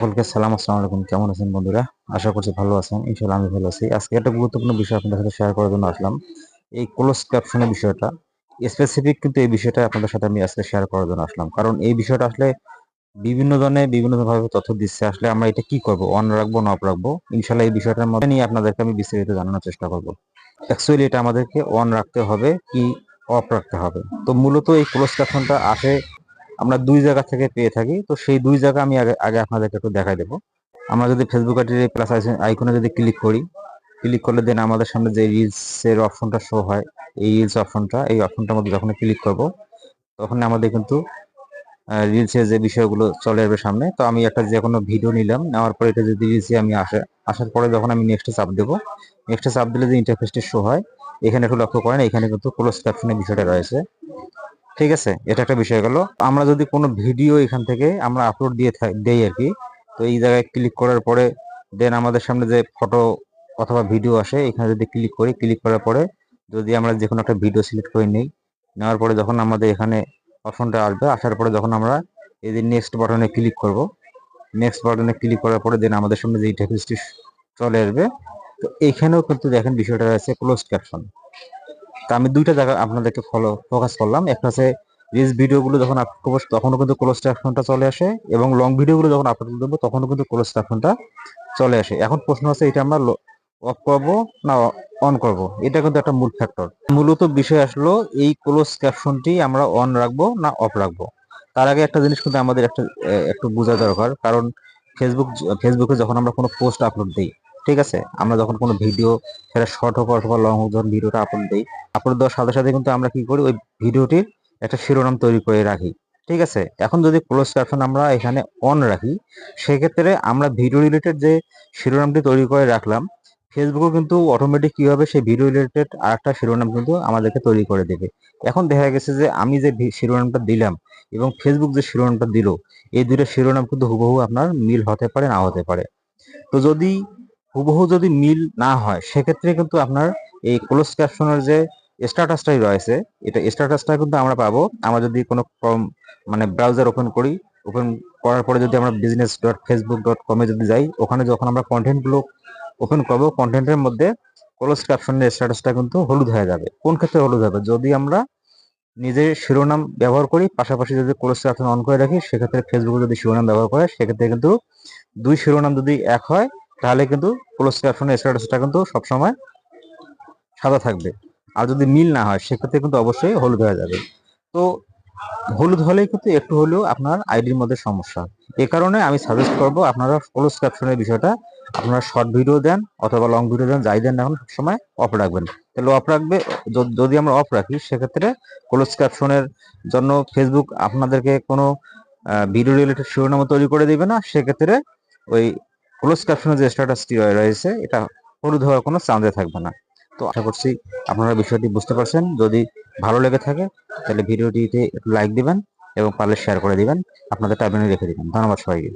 সকলকে সালাম, আসসালামু আলাইকুম। কেমন আছেন বন্ধুরা? আশা করছি ভালো আছেন। ইনশাআল্লাহ আমি ভালো আছি। আজকে একটা গুরুত্বপূর্ণ বিষয় আপনাদের সাথে শেয়ার করার জন্য আসলাম। এই ক্লোজ ক্যাপশনের বিষয়টা স্পেসিফিক কিন্তু এই বিষয়টা আপনাদের সাথে আমি আজকে শেয়ার করার জন্য আসলাম। কারণ এই বিষয়টা আসলে বিভিন্ন জনে বিভিন্ন ভাবে তথ্য দিচ্ছে। আসলে আমরা এটা কি করব? অন রাখব, না অফ রাখব? ইনশাআল্লাহ এই বিষয়টার মধ্যে নিয়ে আপনাদেরকে আমি বিস্তারিত জানানোর চেষ্টা করব। অ্যাকচুয়ালি এটা আমাদেরকে অন রাখতে হবে, কি অফ রাখতে হবে? তো মূলত এই ক্লোজ ক্যাপশনটা আসে আমরা দুই জায়গা থেকে পেয়ে থাকি। তো সেই দুই জায়গা আমি আগে আগে আপনাদেরকে একটু দেখাই দেবো। আমরা যদি ফেসবুক আইডির প্লাস আইকনে যদি ক্লিক করি ক্লিক করলে দেন আমাদের সামনে যে রিলসের অপশনটা শো হয়, এই রিলস অপশনটা এই অপশনটার মধ্যে যখন ক্লিক করব তখন আমাদের কিন্তু রিলসের যে বিষয়গুলো চলে আসবে সামনে। তো আমি একটা যে কোনো ভিডিও নিলাম, নেওয়ার পরে এটা যদি রিলসে আমি আসে, আসার পরে যখন আমি নেক্সটে চাপ দেবো নেক্সটে চাপ দিলে যে ইন্টারফেসটি শো হয়, এখানে একটু লক্ষ্য করেন, এখানে কিন্তু ক্লোজ ক্যাপশনের বিষয়টা রয়েছে। ঠিক আছে, এটা একটা বিষয় গেল। আমরা যদি কোনো ভিডিও এখান থেকে আমরা আপলোড দিয়ে দেই আর কি, তো এই জায়গায় ক্লিক করার পরে দেন আমাদের সামনে যে ফটো অথবা ভিডিও আসে, এখানে যদি ক্লিক করি ক্লিক করার পরে যদি আমরা যে কোনো একটা ভিডিও সিলেক্ট করে নিই, নেওয়ার পরে যখন আমাদের এখানে অপশনটা আসবে, আসার পরে যখন আমরা এই যে নেক্সট বাটনে ক্লিক করব নেক্সট বাটনে ক্লিক করার পরে দেন আমাদের সামনে যে ইন্টারফেসটি চলে আসবে, তো এখানেও কিন্তু দেখেন বিষয়টা রয়েছে ক্লোজ ক্যাপশন তা আমি দুইটা জায়গা আপনাদেরকে ফলো ফোকাস করলাম। একটা হচ্ছে রিলস ভিডিওগুলো যখন আপলোড করব তখনও কিন্তু ক্লোজ ক্যাপশনটা চলে আসে এবং লং ভিডিওগুলো যখন আপলোড দেবো, তখনও কিন্তু ক্লোজ ক্যাপশনটা চলে আসে। এখন প্রশ্ন আছে, এটা আমরা অফ করব না অন করব? এটা কিন্তু একটা মূল ফ্যাক্টর মূলত বিষয় আসলো, এই ক্লোজ ক্যাপশনটি আমরা অন রাখব না অফ রাখব? তার আগে একটা জিনিস কিন্তু আমাদের একটা একটু বোঝা দরকার। কারণ ফেসবুক ফেসবুকে যখন আমরা কোনো পোস্ট আপলোড দিই ঠিক আছে, আমরা যখন কোনো ভিডিও সেটা শর্ট হোক অথবা লং হোক, যখন ভিডিওটা আপলোড দিই আপলোড দেওয়ার সাথে সাথে কিন্তু আমরা কি করি, ওই ভিডিওটির একটা শিরোনাম তৈরি করে রাখি। ঠিক আছে, এখন যদি ক্লোজ ক্যাপশন আমরা এখানে অন রাখি, সেক্ষেত্রে আমরা ভিডিও রিলেটেড যে শিরোনামটি তৈরি করে রাখলাম ফেসবুকও কিন্তু অটোমেটিক কি হবে সেই ভিডিও রিলেটেড আর একটা শিরোনাম কিন্তু আমাদেরকে তৈরি করে দেবে। এখন দেখা গেছে যে আমি যে শিরোনামটা দিলাম এবং ফেসবুক যে শিরোনামটা দিল, এই দুটো শিরোনাম কিন্তু হুবহু আপনার মিল হতে পারে না হতে পারে। তো যদি হুবহু যদি মিল না হয়, সেক্ষেত্রে কিন্তু আপনার এই ক্লোজ ক্যাপশনের যে স্ট্যাটাসটাই রয়েছে, এটা স্ট্যাটাসটা কিন্তু আমরা পাবো। আমরা যদি কোনো কম মানে ব্রাউজার ওপেন করি ওপেন করার পরে যদি আমরা বিজনেস ডট ফেসবুক ডট কমে যদি যাই, ওখানে যখন আমরা কন্টেন্টগুলো ওপেন করব কন্টেন্টের মধ্যে ক্লোজ ক্যাপশনের স্ট্যাটাসটা কিন্তু হলুদ হয়ে যাবে। কোন ক্ষেত্রে হলুদ হবে? যদি আমরা নিজের শিরোনাম ব্যবহার করি, পাশাপাশি যদি ক্লোজ ক্যাপশন অন করে রাখি, সেক্ষেত্রে ফেসবুকে যদি শিরোনাম ব্যবহার করে, সেক্ষেত্রে কিন্তু দুই শিরোনাম যদি এক হয় তাহলে কিন্তু ক্লোজ ক্যাপশনের স্ট্যাটাসটা কিন্তু সবসময় সাদা থাকবে। আর যদি মিল না হয়, সেক্ষেত্রে কিন্তু অবশ্যই হলুদ হয়ে যাবে। তো হলুদ হলেই কিন্তু একটু হলেও আপনার আইডির মধ্যে সমস্যা। এ কারণে আমি সাজেস্ট করব আপনারা ক্লোজ ক্যাপশনের বিষয়টা আপনারা শর্ট ভিডিও দেন অথবা লং ভিডিও দেন, যাই দেন এখন সবসময় অফ রাখবেন। তাহলে অফ রাখবে, যদি আমরা অফ রাখি, সেক্ষেত্রে ক্লোজ ক্যাপশনের জন্য ফেসবুক আপনাদেরকে কোনো ভিডিও রিলেটেড শিরোনামা তৈরি করে দেবে না। সেক্ষেত্রে ওই ক্লোজ ক্যাপশনে যে স্ট্যাটাসটি রয়েছে, এটা হলুদ হওয়ার কোনো চান্সে থাকবে না। তো আশা করছি আপনারা বিষয়টি বুঝতে পারছেন। যদি ভালো লেগে থাকে, তাহলে ভিডিওটিতে একটু লাইক দিবেন এবং পারলে শেয়ার করে দিবেন। আপনাদের টাইমে রেখে দিবেন। ধন্যবাদ সবাইকে।